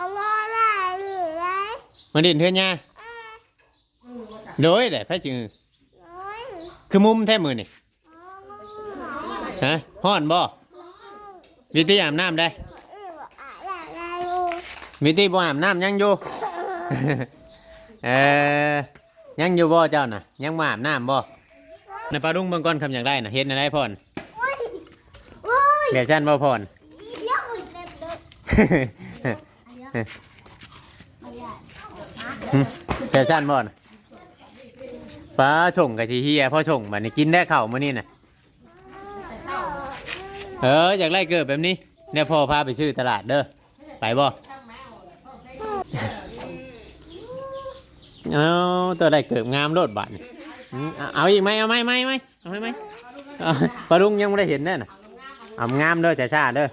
เอาล้อได้หรือไรมาดินเทื่อนยาโดยแหละพระจือน้อยคือมุมแท้มือนี่ฮะฮ้อนบ่วิธีอาบน้ำได้ เออบอกอะไรอะไรลูกวิธีบ่อาบน้ำยังอยู่ เออยังอยู่บ่เจ้าน่ะ ยังบ่อาบน้ำบ่ในปลาดุงเบิ่งก่อนคำอยากได้น่ะเฮ็ดอะไรพ่อนโอ้ยโอ้ยแบบชั้นบ่พ่อน เดี๋ยวอีกเด็ดเด็ด แบบชั้นบ่น่ะปลาชงกับทีเฮียพ่อชงบันกินได้เข้ามื้อนี้น่ะเอออยากไล่เกิดแบบนี้เนี่ยพ่อพาไปซื้อตลาดเด้อไปบ่เอาตัวได้เกิดงามโลดบาทนี่อืมเอาอีกไหมเอาไหมไหมไหมเอาไหมไหมปลาลุงยังไม่ได้เห็นแน่น่ะเอางามเด้อจ้าชาเด้อ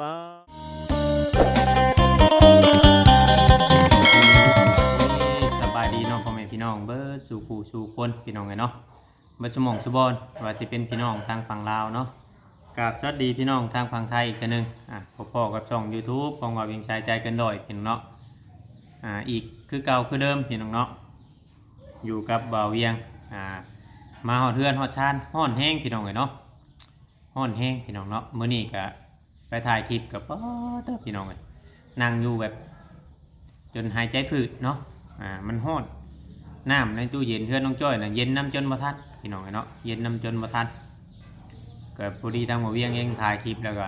ปลาสบายดีเน้องพ่อแม่พี่น้องเบิร์สู่ผู้สู่คนพี่น้องไงเนาะบัชมองสุบอนว่าจะเป็นพี่น้องทางฝั่งลาวเนาะกับสวัสดีพี่น้องทางฝั่งไทยอีกคนหนึงอะพ่อๆกับช่อง YouTube ของว่าเวียงชายใจเกันดอยพี่น้องเนาะอ่าอีกคือเก่าคือเดิมพี่น้องเนาะอยู่กับบ่าวเวียงอ่ามาหอดเทือนหอดชานห้อนแห้งพี่น้องเลยเนาะห้อนแห้งพี่น้องเนาะมื้อนี้ก็ ไปถ่ายคลิปกับป๊อเตอพี่น้องเลยนั่งอยู่แบบ จนหายใจผืดเนาะอ่ามันห้อนน้ำในตู้เย็นเพื่อนน้องจ้อยน่ะเย็นน้ำจนบ่ทันพี่น้องเนาะเย็นน้ำจนบ่ทันเก็พอดีทางหมอเวียงเองถ่ายคลิปแล้วก็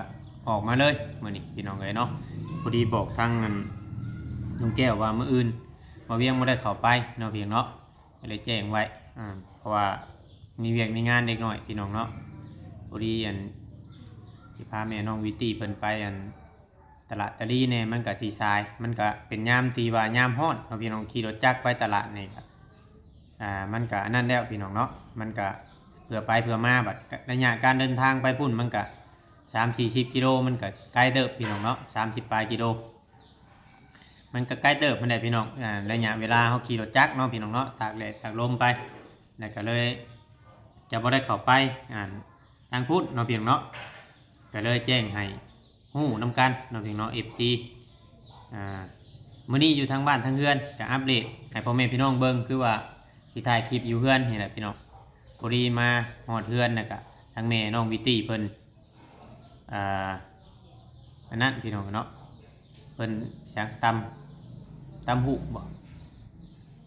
ออกมาเลยมื้อนี้พี่น้องเอ้ยเนาะพอดีบอกทางนลุงแก้วว่าเมื้ออื่นหมอเวียงบ่ได้เข้าไปเนาะเพียงเนาะก็เลยแจ้งไว้อ่าเพราะว่ามีเวียกมีงานเด็กหน้อยพี่น้องเนาะพอดีอัน สิพาแม่น้องวิตีเพิ่นไปอันตลาดตะลีเนี่ยมันก็สีทราย มันก็เป็นยามตีว่ายามฮ้อนเราะพี่น้องขี่รถจักรไปตลาดนี่ครับอ่ามันก็อันนั่นแล้วพี่น้องเนาะมันก็เพื่อไปเพื่อมาบัดระยะการเดินทางไปพุ่นมันก็สามสี่สิบกิโลมันก็ไกลเติบพี่น้องเนาะสามสิบปลายกิโล มันก็ใกล้เติบมันได้พี่น้องอ่าระยะเวลาเขาขี่รถจักรเนาะพี่น้องเนาะตากแดดตากลมไปแล้วก็เลยจะบ่ได้เข้าไปอ่าทางพุทธเนาะพี่น้องเนาะ ก็เลยแจ้งให้หูนำกันน้องพี่น้องเอฟซีอ่ามื้อนี้อยู่ทางบ้านทางเฮือนจะอัปเดตให้พ่อแม่พี่น้องเบิ่งคือว่าที่ถ่ายคลิปอยู่เฮือนนี่แหละพี่น้องพอดีมาฮอดเฮือนนะก็ทางแม่น้องวิตี้เพิ่นอ่าอันนั้นพี่น้องเนาะเพิ่นสังตำตำหูบ่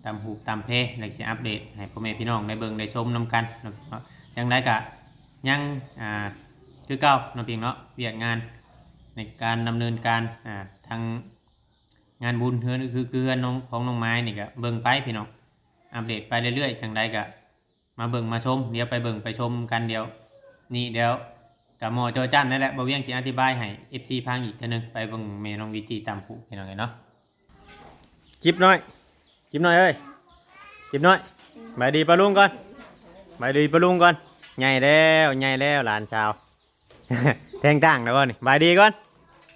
ตำหูตำเพแล้วสิอัปเดตให้พ่อแม่พี่น้องได้เบิ่งได้ชมนํกันเนาะเนาะจังไดก็ยังอ่า คือเก่าเนาะเพียงเนาะเวียกงานในการดำเนินการอ่าทางงานบุญเฮือนคือคือเฮือน้องของน้องไม้นี่ก็เบิ่งไปพี่น้องอัปเดตไปเรื่อยๆจังใดก็มาเบิ่งมาชมเดี๋ยวไปเบิ่งไปชมกันเดี๋ยว นี่เดี๋ยวกับหมอโจจันนั่นแหละบ่เวียงสิอธิบายให้ FC พังอีกเทื่อนึงไปเบิ่งเมน้องวิธีตามผู้พี่น้องเนาะจิบน้อยจิบน้อยเอ้ยจิบน้อยบายดีปะลุงก่อนบายดีปะลุงก่อนใหญ่แล้วใหญ่แล้วหลานชาว แทงตั้งแล้วก่อนนี่บายดีก่อน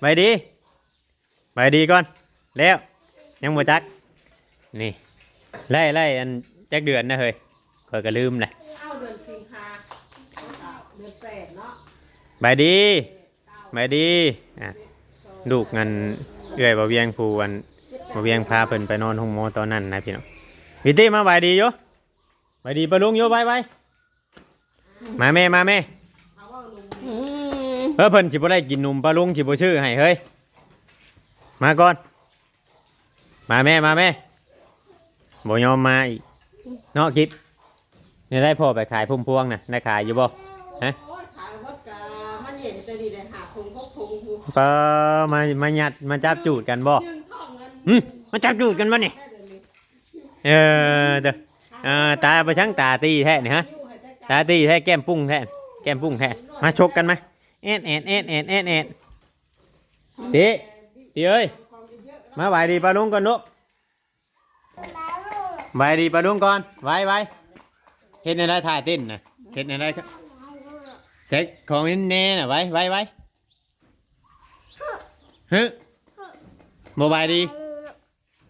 บายดีบายดีก่อนแล้วยังบ่จัก นี่ไล่ไล่อันจักเดือนนะเฮ้ยข่อยก็ลืมเลยเข้าเดือนสิงหาเดือนแปดเนาะบายดีบายดีอะลูกงันเอื้อยบ่เวียงผู้วันบ่เวียงพาเพิ่นไปนอนห้องหมอตอนนั้นนะพี่น้องวิตี้มาบายดีอยู่บายดีปะลุงอยู่บายบายมาแม่มาแม่เอาว่าลุง เฮ้ยเพิ่นสิบ่ได้กินนมปลาลุงสิบ่ชื่อให้เฮ้ย มาก่อน มาแม่มาแม่บ่ยอมมาอีกเนาะกิดนี่ได้พ่อไปขายพุ่มพวงน่ะได้ขายอยู่บ่ฮะโอ้ยขายวัดกามันเห็นแต่ดีเลยหาทงพกทงอยู่ปามามาหยัดมาจับจูดกันบ่ยืนท่องเงินอืมมาจับจูดกันบ่นี่ได้เดือนนี้เออเด้อเออตาประชังตาตีแท้นี่ฮะอยู่ให้ได้ตาตีแท้แก้มปุ้งแท้แก้มปุ้งแท้มาชกกันม เอ็นเอ็นเอ็นเอ็นเอ็นเอ็นติติเอ้ยมาไหวดีปลาลุงก่อนลูกแล้วลูกไหวดีปลาลุงก่อนไหวไหวเห็นอะไรถ่ายเต้นนะเห็นอะไรเช็คของนี่แน่น่ะไหวไหวไหวฮึโมบายดี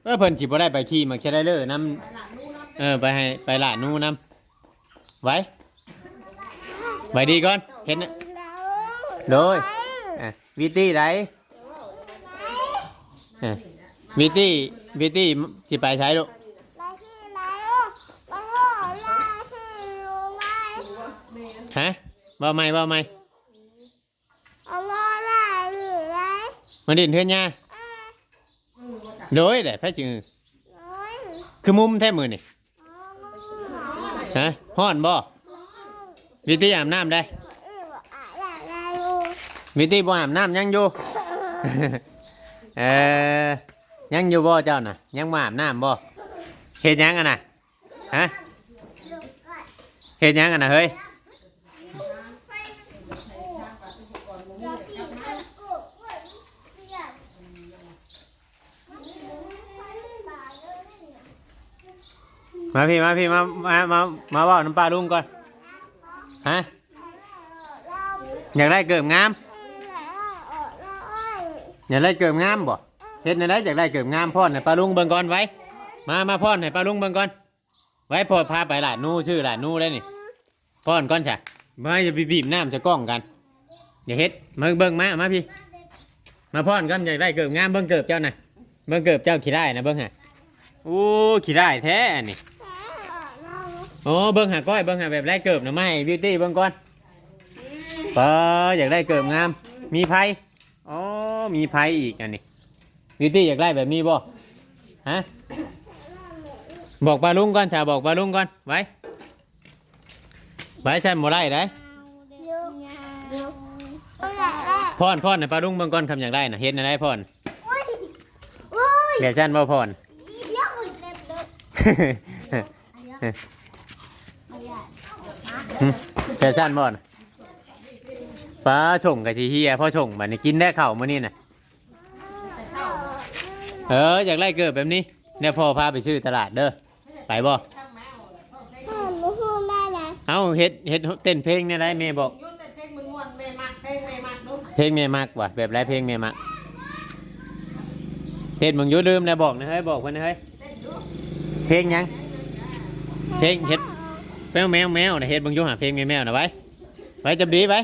เออเพิ่นสิบ่ได้ไปขี่มักใช้ได้เลยน้ำเออไปให้ไปหลานนู่นน้ำไหวไหวดีก่อนเห็นนะ โดยอะวิตี้ไรอะวิตี้วิตี้สิไปใช้ลูกลายที่ลายลูกลายลูกลายที่ลูกลายฮะบ่ไม่บ่ไม่เอาลอลายหรือลายมาดินเพื่อนย่าอ่าโดยแหละพระจือน้อยคือมุมแท้มือนี่อาน้อฮะฮ้อนบ่วิตี้อาบน้ำได้อออะลายลายลู กวิตี้บ่อาบน้ำยังอยู่ เออยังอยู่บ่เจ้าน่ะ ยังบ่อาบน้ำบ่เฮ็ดหยังอะน่ะฮะเฮ็ดหยังอะน่ะเฮ้ยมาพี่มาพี่มามามามาเว่าน้ำปลาลุงก่อนฮะอยากได้เกิบงาม อยากได้เกิบงามบ่เฮ็ดในได้อยากได้เกิบงามพ่อนให้ปลาลุงเบิ่งก่อนไว้ มามาพ่อนให้ปลาลุงเบิ่งก่อน ไว้พอพาไปหลานนู่ชื่อหลานนู่ได้นี่พ่อนก่อนจ้ะมาอย่าไปบีบน้ำจะกล้องกันอย่าเฮ็ดมาเบิ่งมามาพี่ มาพ่อนก่อนอยากได้เกิบงามเบิ่งเกิบเจ้าน่ะเบิ่งเกิบเจ้าขี้ได้นะเบิ่งฮะโอ้ขี้ได้แท้นนี่โอ้เบิ้งหาก้อยเบิ้งหาแบบได้เกิบนะไม่บิวตี้เบิ้งก่อนเปออยากได้เกิบงาม มีไพ่อ๋อ มีไพ่อีกอันนี้บิวตี้อยากได้แบบนี้บ่ฮะบอกปลาลุงก่อนชาบอกปลาลุงก่อนไว้ไว้ฉันบ่ได้ได้พ่อนพ่อนนะปลาลุงเบิ้งก่อนคำอยากได้นะเฮ็ดนะได้พ่อนแบบฉันบ่พ่อนแต่สั้นบ่อน ป้าชงกับทีเฮียพ่อชงบัดนี้กินได้ข้าวมื้อนี้น่ะเอออยากไล่เกิดแบบนี้เนี่ยพ่อพาไปซื้อตลาดเด้อไปบ่เอาเฮ็ดเฮ็ดเต้นเพลงเนี่ยได้แม่บอกยุ่งแต่เพลงมึงม่วนแม่มักเพลงแม่มักดูเพลงแม่มักว่ะแบบไรเพลงแม่มักเฮ็ดมึงอยู่ลืมแล้วบอกนะเฮ้ยบอกเพิ่นนะเฮ้ยเพลงหยังเพลงเฮ็ดแมวแมวแมวนะเฮ็ดมึงอยู่หาเพลงแมวแมวนะไว้ไว้จับดีไว้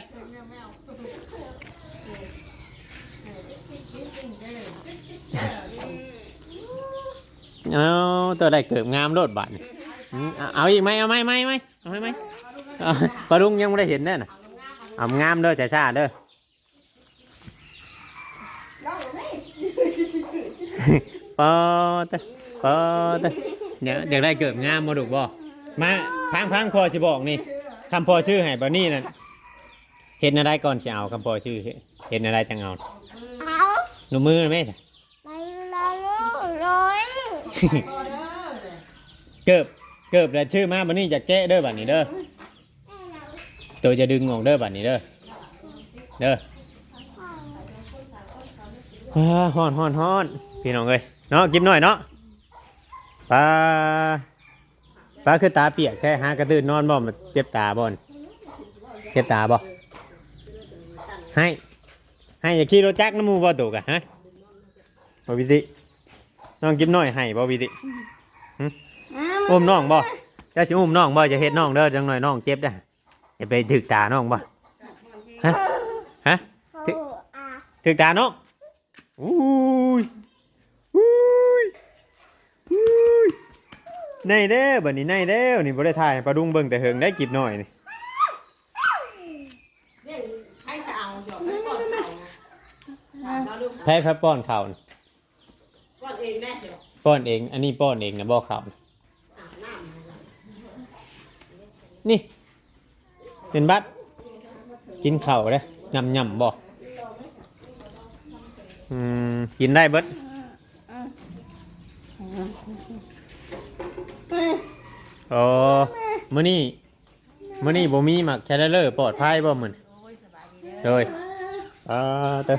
เอาตัวได้เกิดงามโลดบาทนี่อืมเอาเอาอีกไหมเอาไหมไหมไหมเอาไหมไหมเอาปลาลุงยังไม่ได้เห็นแน่น่ะเอางามเด้อจ่าชาเด้อปอตะปอตะเดี๋ยวเดี๋ยวได้เกิดงามมาดูบ่มาพังพังพอจะบอกนี่คำพอชื่อให้บานี่นั่นเห็นอะไรก่อนจะเอาคำพอชื่อเห็นอะไรจังเอาหนูมือไหม เกิบเกิบแล้วชื่อมาบันนี้จะแก้เด้อบัดนี้เด้อตัวจะดึงออกเด้อบัดนี้เด้อเด้อฮ้อนฮ้อนฮ้อนพี่น้องเอ้ยเนาะกินหน่อยเนาะปลาปลาคือตาเปียกแค่หากระตือนนอนบ่มาเจ็บตาบ่นเจ็บตาบ่ให้ให้อย่าขี่รถจักน้ำมูบ่ตุกอะฮะบ่วิติ น้องกินหน่อยให้บ่วิติอุ้มน้องบ่เจ้าสิอุ้มน้องบ่จะเฮ็ดน้องเด้อจังหน่อยน้องเจ็บเด้ออย่าไปถึกตาน้องบ่ฮะฮะถึกตาน้องอุ้ยอุ้ยอุ้ยในเด้อบัดนี้ในเด้อนี่บ่ได้ถ่ายให้ปลาดุงเบิ่งแต่เฮิงได้กิบหน่อยนี่เนี่ยให้สะเอาหยอกให้ก่อนเขานะเราดูแพ้พระป้อนข้าวนี่ก่อน เองแน่เดี๋ยวป้อนเอง อันนี้ป้อนเองนะบ่ข้าวนี่อาบน้ำให้เรานี่ เป็นบัดกินข้าวเด้อยำยำบ่อืมกินได้เบิดโอ้มื้อนี้มื้อนี้บ่มีหมักแชร์เลอร์ปลอดภัยบ่มื้อนี้โดยอ่าเตอ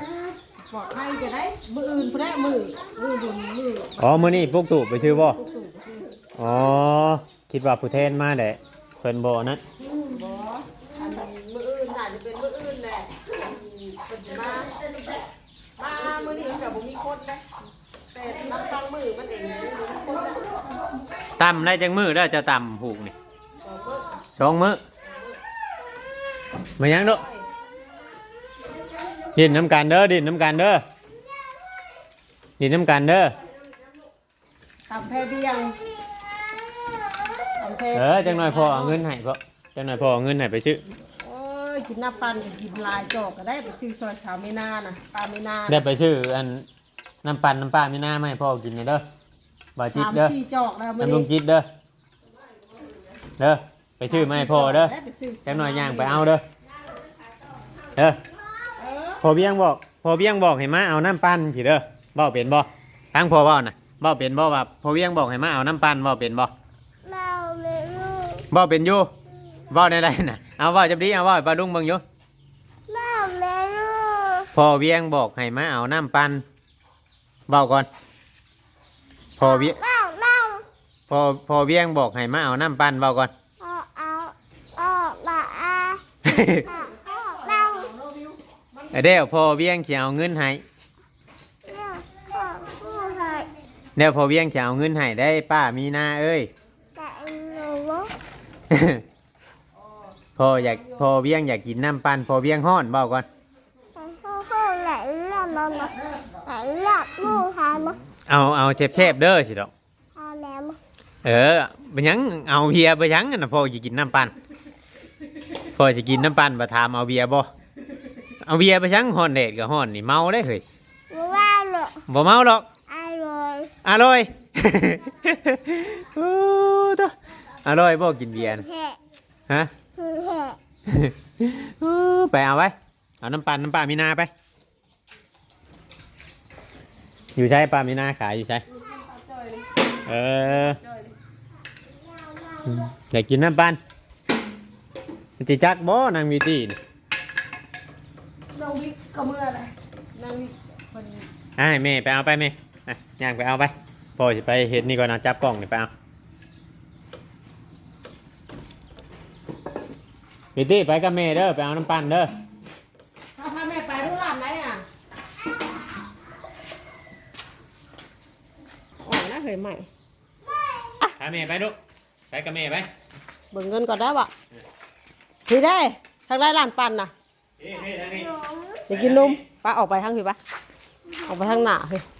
ปลอดภัยจะได้ มืออื่นแพร่มือมือดุมมืออ๋อ มื้อนี้พวกตู่ไปซื้อบ่ตุกตุกอ๋อ คิดว่าผู้แทนมาแหละเพิ่นบ่นะบออันมืออื่นอาจจะเป็นมืออื่นแหละเป็นมามามือนี้แบบผมมีคนนะแต่น้ำฟังมือมันเองมือมีคนนะตำได้จังมื้อเด้อจะตำผูกนี่สองมือสองมื้อมายังเด้อดินน้ำกันเด้อดินน้ำกันเด้อ ดินน้ำกันเด้อตำแพเบียงตำแพเออจังหน่อยพอเอาเงินให้เพราะจังหน่อยพอเอาเงินให้ไปซื้อโอ้ยกินน้ำปันกินลายจอกก็ได้ไปซื้อซอยสาวไม่นานะปลาไม่นาได้ไปซื้ออันน้ำปั่นน้ำปลาไม่น่าไม่พ่อกินเนี่ยเด้อบ่าจิตสามเด้อสี่จอกแล้วมื้อน้ำลุนี้งจิตเด้อเด้อไปซื้อมาให้พ่อเด้อได้ไปซื้อจังหน่อยย่างไปเอาเด้อเด้อเออพอเบี้ยงบอกพอเบี้ยงบอกให้มาเอาน้ำปั่นสิเด้อ บ่เป็นบ่ทั้งพ่อบ่น่ะบ่เป็นบ่ว่าพอเบี้ยงบอกให้มาเอาน้ำปั่นบ่เป็นบ่เราไม่รู้บ่เป็นอยู่บ่ได้ได้น่ะเอาบ่จับดีเอาบ่ให้ปลาลุงเบิ่งอยู่เราไม่รู้พอเบี้ยงบอกให้มาเอาน้ำปั่นเบาก่อนพอเบี้ยเราเราพอพอเบี้ยงบอกให้มาเอาน้ำปั่นเบาก่อน เอาเอาเอาละอาเอาเรา เดี๋ยวพอเบี้ยงจะเอาเงินให้ เนี่ยขอพูดให้ เดี๋ยวพอเบี้ยงจะเอาเงินให้ได้ป้ามีนาเอ้ย แต่หนูว่าพออยากพอเบี้ยงอยากกินน้ำปั่นพอเบี้ยงห้อนเบาก่อนแต่เขาเขาแหละเรื่องนั้นนะแต่เรื่องมูหามาเอาเอาเชฟเชฟๆเด้อสิดอกเอาแล้วมาเออไปหยังเอาเบียร์ไปหยังนั่นนะพอจะกินน้ำปั่นพอจะกินน้ำปั่นมาถามเอาเบียร์บ่เอาเบียร์ไปหยังห้อนเด็ดกับห้อนนี่เมาได้เฮ้ยว่าหรอบ่เมาหรอกอร่ อยอร่อยโอ้ตัวอร่อยบ่กินเบียร์นะแห่ฮะแห่เออไปเอาไว้ เอาน้ำปั่นน้ำปลามีนาไป อยู่ใช้ปลามีนาขายอยู่ใช้เอออืมอยากกินน้ำปั่นติจักบ่นางมีตีนน้องวิกก็เมื่อไรน้องวิกคนอะให้แม่ไปเอาไปแม่ อะย่างไปเอาไปพ่อจะไปเห็ดนี่ก่อนนะจับกล้องนี่ไปเอามีตีไปกับแม่เด้อไปเอาน้ำปั่นเด้อถ้าพาแม่ไปรู้ร้านไหนอะโอ้ยน่าเคยใหม่พาแม่ไปลูกไปกับแม่ไปเบิ่งเงินก่อนได้ปะพี่ได้ทางได้ร้านปันน่ะเฮ้ยเฮ้ยทางนี้อยากกินนมป้าออกไปทางพี่ปะออกไปทางหน้าพี่อยา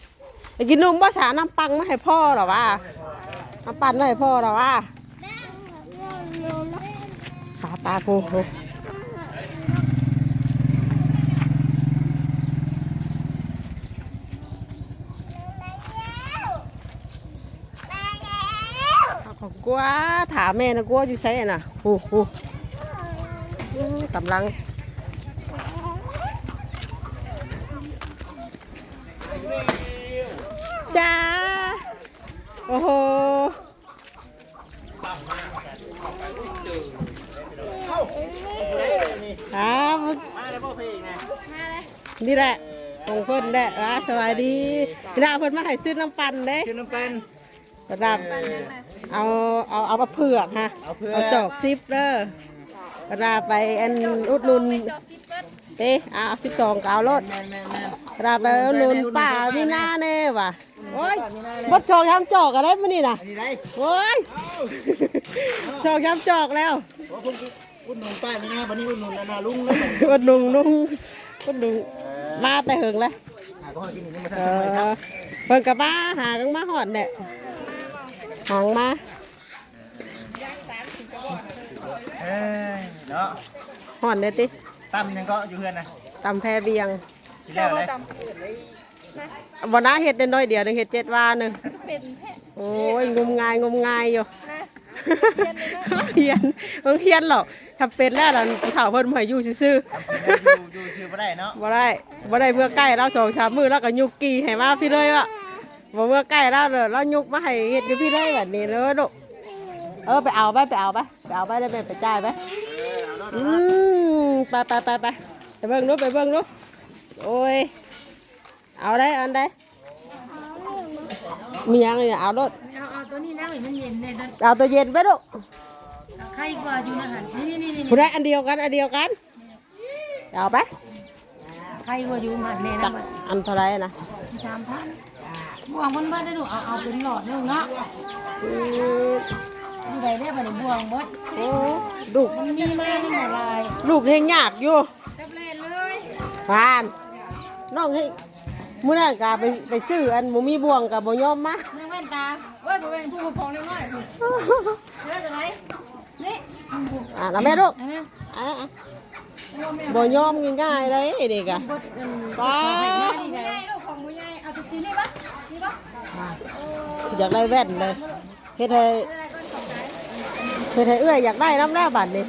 กินนมว่าสาน้ำปังไมาให้พ่อหรอวะน้ำปันมาให้พ่อหรอวะปลาปลากูกูเอาของกูว่าถามแม่นะกูว่าอยู่ใช่น่ะกูกูอื้อกำลัง จ้า โอ้โหครับ มาแล้วพ่อเพลงไง นี่แหละของเพิ่น แหละอ่าสวัสดีพี่ดาเพิ่นมาให้ซื้อน้ำปั่นเด้ชื่อน้ำเป็นระดับเอาเอาเอามาเผือกฮะเอาเผือกเอาจอกซิปเด้อระดับไปอันอุดหนุนเต้เอาสิบสองกเอารถแมนแมนแมนระดับไปอุดหนุนป่าวินาแน่ว่ะโอ้ยบดจอกทำจอกอะไรมานี่น่ะอันนี้ได้โอ้ยจอกย้ำจอกแล้วเพราะคุณคุณหนุ่มป้ามีนาบันนี้คุณหนุ่มนานาลุงแล้ววัดลุงลุงวัดลุงมาแต่หึงเลยหา ก็กินอย่างนี้มาเออเพิ่นกับมาหากันมาหอดเนี่ยหางมาเอ้ยเนาะหอดเนี่ยติตั้มยังก็อยู่เพื่อนนะตำแพเบียงสิแล้วเลยบนน้าเห็ดน้อยๆเดียวหนึงเห็ดเจ็ดวาหนึ่งโอ้ยงมงายงมงายอยู่ เฮียนต้องเฮียนหรอกถ้าเป็นแล้วเราข่าวเพิ่นมาให้อยู่ซื่อๆอยู่ชื่อไม่ได้เนาะบ่ได้บ่ได้เมื่อใกล้เราสองสามมือแล้วก็ยุกกี่ให้มาพี่เลยว่ะบ่เมื่อใกล้แล้วเด้อเรายุกมาให้เฮ็ดอยู่พี่เลยแบบนี้เลยลูกเออไปเอาไปไปเอาไปไปเอาไปได้ไปไปจ่ายไป อืมไปไปไปไปไปเบิ่งดูไปเบิ่งดูโอ้ยเอาได้อันใด มีหยังนี่เอารถเอาเอาตัวนี้นะเห็นมันเย็นเลยนะเอาตัวเย็นไปลูกใครกว่าอยู่นะหันนี่นี่นี่ผู้ใดอันเดียวกันอันเดียวกันเอาไปใครกว่าอยู่หันเนี่ยนะอันเท่าไหรนะสามพันบวงมันบ้านได้ดูเอาเอาเป็นหลอดนึงเนาะอืมอยู่ไหนได้บ่ได้บวงบดโอ้ลูกมันมีมากมันละลายลูกเฮงยากอยู่จับเล่นเลยผ่านเอน้องให้ มื้อนั้นก็ไปไปซื้ออันบ่มีบ่วงก็บ่ยอมมานั่งแว่นตาเว้ยบ่เป็นผู้ปกครองเล็กน้อยพุ่นเลือกตัวไหนนี่อะแล้วแม่ลูกอันนี้อะอะบ่ยอมง่ายๆเลยนี่ก็บดอืมป้าของผู้ใหญ่ลูกของผู้ใหญ่เอาตุ๊กชิ้นนี่ปะนี่ปะอยากได้แว่นเลยเฮ็ดให้เฮ็ดให้เอื้อยอยากได้น้ำแร่บัดนี่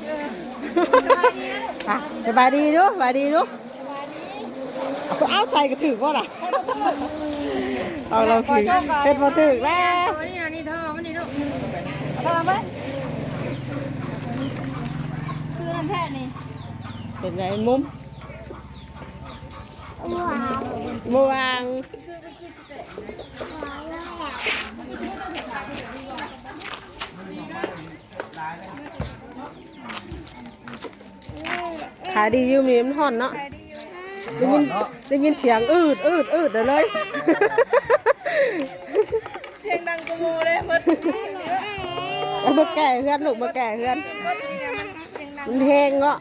ค่ะสบายดีดูสบายดีดู เอาเอาใส่กระถือว่าล่ะเอาเราถือเป็นมาถือแล้วเอานี่นะนี่ท่อมันนี่ลูกเอาท่อมาคือน้ำแพทย์นี่เป็นไงมุมว้าวเมื่อวางว้าวเลยอะขายดีอยูมีมันห่อนเนาะ ได้ยินได้ยินเสียงอืดอืดอืดเลย เสียงดังกูมูเลยหมดเอามาแก่เพื่อนลูกมาแก่เพื่อนเสียงดังมันแหงเนาะ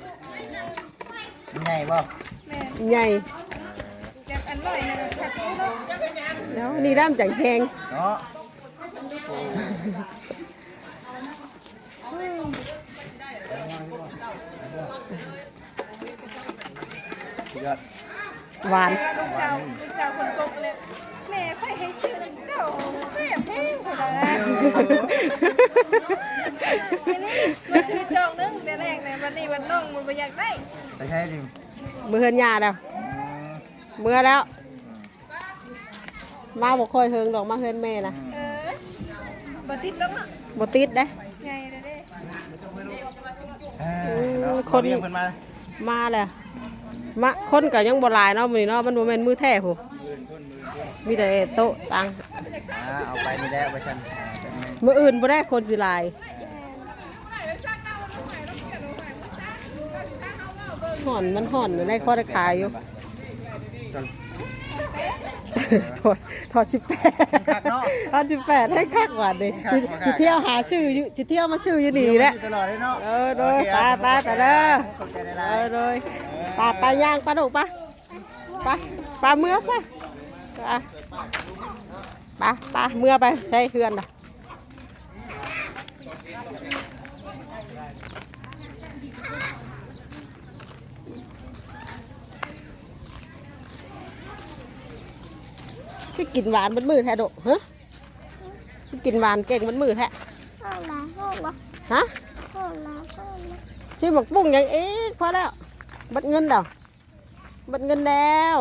ใหญ่บ่ใหญ่แกอันร่อยนะขัดกูเนาะแล้วนี่ด้ามจังแหงเนาะ ยอดหวานลูกสาวลูกสาวคนโตเลยแม่ค่อยให้ชื่อเจ้าเสียบแห้งคนละนะอันนี้มาชื่อจองนึงแต่แรกในวันนี้วันน้องมันบ่อยากได้ไปใช่จริงมือเฮือนยาแล้วอืมเมื่อแล้ว มาบอกคอยเฮิงดอกมาเฮือนแม่นะเออบ่ติดแล้วอะบ่ติดเด้ไงเด้อเด้เออเนาะคนเรียกเพิ่นมามาแล้ว มาคนก็ยังบ่หลายเนาะมื้อนี้เนาะมันบ่แม่นมือแท้ผู้มีแต่โต๊ะตังอ่าเอาไปนี่แหละไปฉันอ่าเป็นไงมื้ออื่นบ่ได้คนสิหลายห่อนมันห่อนอยู่ได้ข้อได้ขายอยู่จน ถอดถอดสิบแปดคักเนาะถอดสิบแปดให้คักกว่าดิคักกว่าคักจะเที่ยวหาซื้ออยู่จะเที่ยวมาซื้ออยู่นี่แหละตลอดเลยเนาะเออโดยไปไปไปเด้อ ขอบใจหเอลายอๆโดยปลาปลาย่างปลาดุกปะปลาปลาเมื่อปะปลาปลาปลาเมื่อไปใช้เฮือนน่ะ คือกินหวานมันมือแท้โดฮะคือกินหวานเก่งมันมือแท้โอ้ลาโอ้ลาฮะโอ้ลาโอ้ลาชื่อหมกปุ้งยังเอ๊ะพอแล้วบัดเงินแล้วบัดเงินแล้ว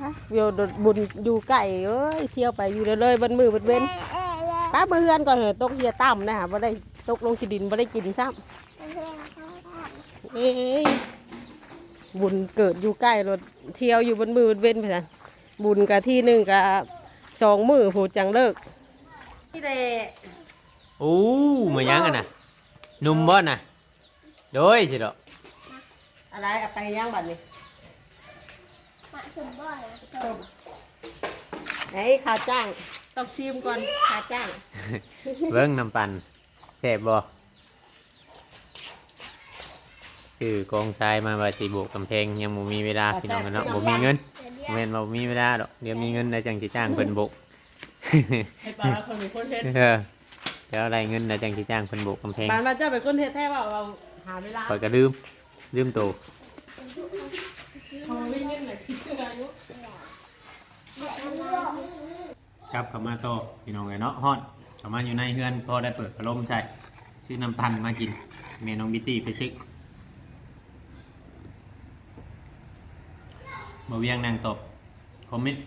ฮะเดี๋ยวบุญอยู่ไก่เอ้ยเที่ยวไปอยู่เลยเลยบันมือบัดเว้นเอ๊ะเอ๊ะป้าเพื่อนก่อนเถอะตกเฮียต่ำนะฮะบ่ได้ตกลงขี้ดินบ่ได้กินซ้เอ๊ะเอ๊ะเอ๊ะำเอ้ยบุญเกิดอยู่ใกล้รถเที่ยวอยู่บนมือบัดเว้นไปสัน บุญกับที่หนึ่งกับสองมือผูจังเลิกนี่แหละโอ้มายังกันน่ะหนุ่มบ่น่ะ โดยสิดอกอะไรเอาไปย่างบัดนี้มาถึงบ่อยนะส้มไอ้ข้าวจ้างต้องซิมก่อนข้าวจ้างเบิ้งน้ำปั่นแซ่บบ่ซื้อกองทรายมาว่าสิโบกกำแพงยังบ่มีเวลาพี่น้องกันเนาะบ่มีเงินบ่ แม่นว่าบ่มีเวลาดอกเดี๋ยวมีเงินได้จังสิจ้างเพิ่นโบกให้ปลาคนเป็นคนเฮ็ดเออเดี๋ยวอะไรเงินได้จังสิจ้างเพิ่นโบกกำแพงปานมาเจ้าเป็นคนเฮ็ดแท้ว่าเราหาเวลาข่อยก็ลืมลืมโตวเขาไม่เงินน่ะคิดเชื่ออายุกลับเข้ามาโตอพี่น้องไงเนาะฮอดเข้ามาอยู่ในเฮือนพอได้เปิดพัดลมใช่ซื้อน้ำพันธุ์มากินเมน้องบิตตี้ไปเช็ มาเวียงนางตอบคอมเมนต์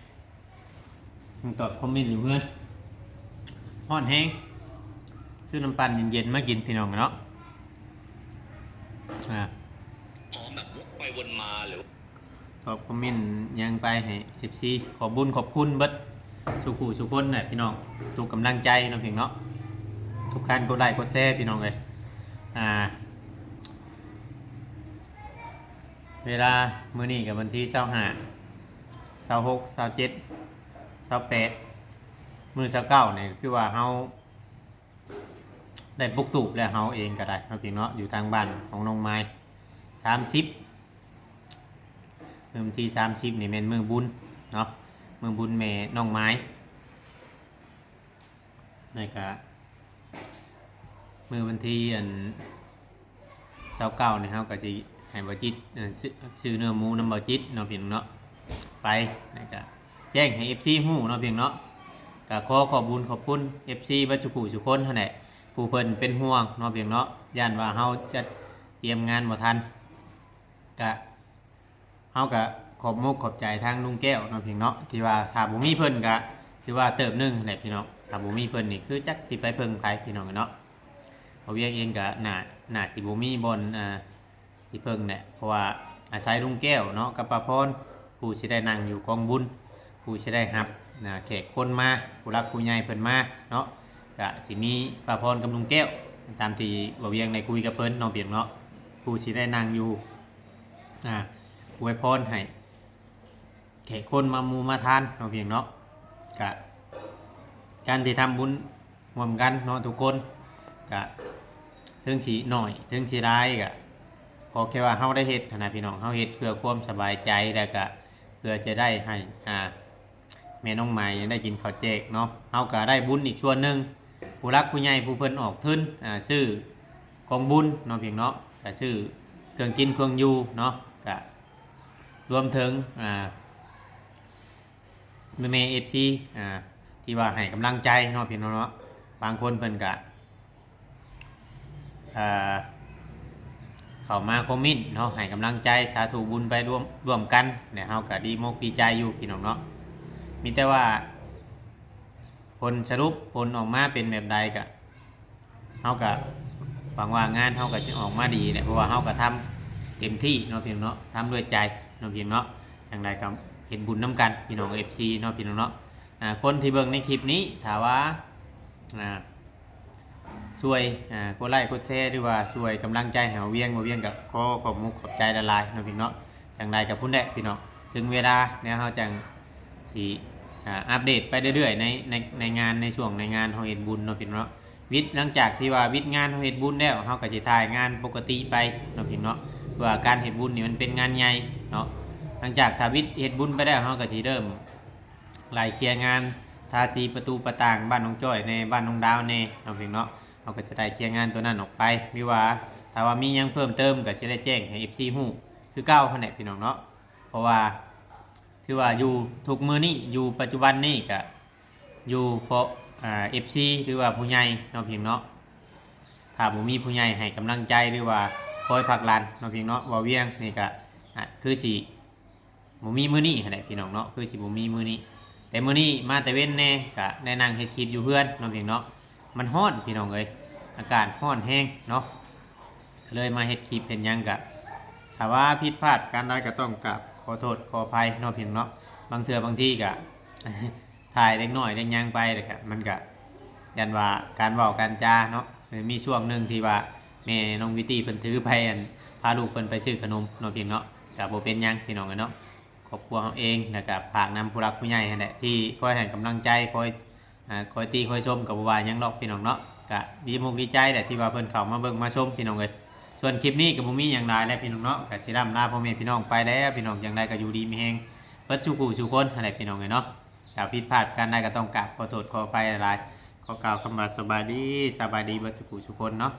นางตอบคอมเมนต์อยู่เพื่อนฮอดแห้งซื้อน้ำปั่นเย็นๆมากินพี่น้องเนาะอ่าพร้อมแบบวกไปวนมาหรือขอบคอมเมนต์ยังไปให้ FC ขอบบุญขอบคุณเบิดสุขุสุขคนน่ะพี่น้องทุกกำลังใจเนาะพี่น้องเนาะทุกการกดไลค์กดแชร์พี่น้องเลยอ่า เวลามื้อนี้กับวันที่เช้าห้าเช้าหกเช้าเจ็ดเช้าแปดมื้อเช้าเก้าเนี่ยคือว่าเฮาได้ปลุกตูบแล้วเฮาเองก็ได้เนาพี่เนาะอยู่ทางบ้านของน้องไม้สามสิบมือวันที่สามสิบนี่เป็นมือบุญเนาะมือบุญแม่น้องไม้นี่ก็มือวันที่อันเสาเก้าเนี่ครับก็จะ ให้บอจิตซื้อเนื้อหมูน้ำบอจิตเนาะเพียงเนาะไปนี่ก็แจ้งให้เอฟซีหู้เนาะเพียงเนาะก็ขอขอบบุญขอบคุณเอฟซีบัจุกุสุคนท่านั้นแหละผู้เพิ่นเป็นห่วงเนาะเพียงเนาะย่านว่าเฮาจะเตรียมงานบ่ทันก็เฮาก็ขอบมุกขอบใจทางลุงแก้วเนาะเพียงเนาะที่ว่าถ้าบ่มีเพิ่นก็ที่ว่าเติมหนึงนั่นแหละพี่น้องถ้าบ่มีเพิ่นนี่คือจักสิไปเพิ่งไผพี่น้องเนาะเพราะเวียงเองก็น่าน่าสิบ่มีบนอ่า ที่เพิ่งเนี่ยเพราะว่าอาศัยลุงแก้วเนาะกับป้าพรผู้สิได้นั่งอยู่กองบุญผู้สิได้รับนะแขกคนมาผู้รักผู้ใหญ่เพิ่นมาเนาะก็สิมีป้าพรกับลุงแก้ว ตามที่บ่เวียงในคุยกับเพิ่นน้องเปียงเนาะผู้สิได้นั่งอยู่อ่าอวยพรให้แขกคนมามูมาทานน้องเปียงเนาะก็การที่ทำบุญร่วมกันเนาะทุกคนก็ถึงสิหน่อยถึงสิร้ายก็ ขอแค่ว่าเฮาได้เฮ็ดนะพี่น้องเฮาเฮ็ดเพื่อความสบายใจแล้วก็เพื่อจะได้ให้อ่าแม่น้องใหม่ได้กินข้าวแจกเนาะเฮาก็ได้บุญอีกส่วนหนึ่งผู้รักผู้ใหญ่ผู้เพิ่นออกทุนอ่าซื้อกองบุญเนาะเพียงเนาะก็ซื้อเครื่องกินเครื่องอยู่เนาะก็รวมถึงอ่าแม่แม่ FC อ่าที่ว่าให้กำลังใจเนาะพี่น้องเนาะบางคนเพิ่นก็อ่า เข้ามาคอมเมินต์เนาะให้กำลังใจสาธุบุญไปร่วมร่วมกันเนี่ยเฮาก็ดีมกดีใจอยู่พี่น้องเนาะมีแต่ว่า ผลสรุปผลออกมาเป็นแบบใดก็เฮาก็หวังว่างานเฮาก็จะออกมาดีเนี่ยเพราะว่าเฮาก็ทำเต็มที่เนาะพี่น้องเนาะทำด้วยใจเนาะพี่น้องเนาะอย่างไรก็เห็นบุญน้ำกันพี่น้อง FC เนาะพี่น้องเนาะอ่าคนที่เบิ่งในคลิปนี้ถามว่าอ่า ช่วยอ่ากดไลค์กดแชร์หรือว่าช่วยกำลังใจให้เราเวียงมาเวียงกับขอขอบมุกขอบใจละลายเนาะพี่เนาะจังใดกับพุ่นแดพี่เนาะถึงเวลาเนี่ยเราจังสีอ่าอัปเดตไปเรื่อยๆในในในงานในช่วงในงานเฮาเฮ็ดบุญเนาะพี่เนาะวิทย์หลังจากที่ว่าวิทย์งานเฮาเฮ็ดบุญแล้วเฮาก็สิถ่ายงานปกติไปเนาะพี่เนาะเพื่อการเฮ็ดบุญนี่มันเป็นงานใหญ่เนาะหลังจากถ้าวิทย์เฮ็ดบุญไปแล้วเฮาก็สิเริ่มไล่เคลียร์งานทาสีประตูประต่างบ้านน้องจ้อยในบ้านน้องดาวในเนาะพี่เนาะ เราก็จะได้เคลียร์งานตัวนั้นออกไปวิว่าถ้าว่ามียังเพิ่มเติมก็จะได้แจ้งให้ FC ฮู้คือเก้าขนาดพี่น้องเนาะเพราะว่าคือว่าอยู่ทุกมือนี้อยู่ปัจจุบันนี้ก็อยู่เพราะอ่า FC หรือว่าผู้ใหญ่เนาะเพียงเนาะถ้าบ่มีผู้ใหญ่ให้กำลังใจหรือว่าคอยผลักดันเนาะเพียงเนาะว่าเวียงนี่ก็คือสิบ่มีมือนี้ขนาดพี่น้องเนาะคือสิบ่มีมือนี้แต่มือนี้มาแต่เว้นแน่ก็ได้นั่งเฮ็ดคลิปอยู่เพื่อนเนาะเพียงเนาะ มันฮ้อนพี่น้องเอ้ยอากาศฮ้อนแห้งเนาะเลยมาเฮ็ดคลิปเป็นยังกะถ้าว่าผิดพลาดการใดก็ต้องกราบขอโทษขออภัยเนาะพี่น้องเนาะบางเทื่อบางที่กะถ่ายเล็กน้อยเล็กยังไปเลยครับมันกะยันว่าการเว้าการจาเนาะมีช่วงหนึ่งที่ว่าแม่น้องวิตี้เพิ่นถือไปอันพาลูกเพิ่นไปซื้อขนมเนาะพี่น้องเนาะกะบ่เป็นยังพี่น้องเอ้ยเนาะครอบครัวเราเองนะครับฝากนำผู้รักผู้ใหญ่นั่นแหละที่คอยให้กำลังใจคอย อ่าคอยตีคอยชมกับบัวาหยังดอกพี่น้องเนาะกะดีมุกดีใจแต่ที่ว่าเพิ่นเข้ามาเบิ่งมาชมพี่น้องเลยส่วนคลิปนี้กับบุมีอย่างไรแล้วพี่น้องเนาะกะสิร่ำลาพ่อแม่พี่น้องไปแล้วพี่น้องอย่างไรก็อยู่ดีมีแฮงเปิดจูกูชูคนอะไรพี่น้องเลยเนาะถ้าผิดพลาดกันได้ก็ต้องกราบขอโทษขอไปหลายๆขอกล่าวคำว่าสบายดีสบายดีเบิดจูกูชูคนเนาะ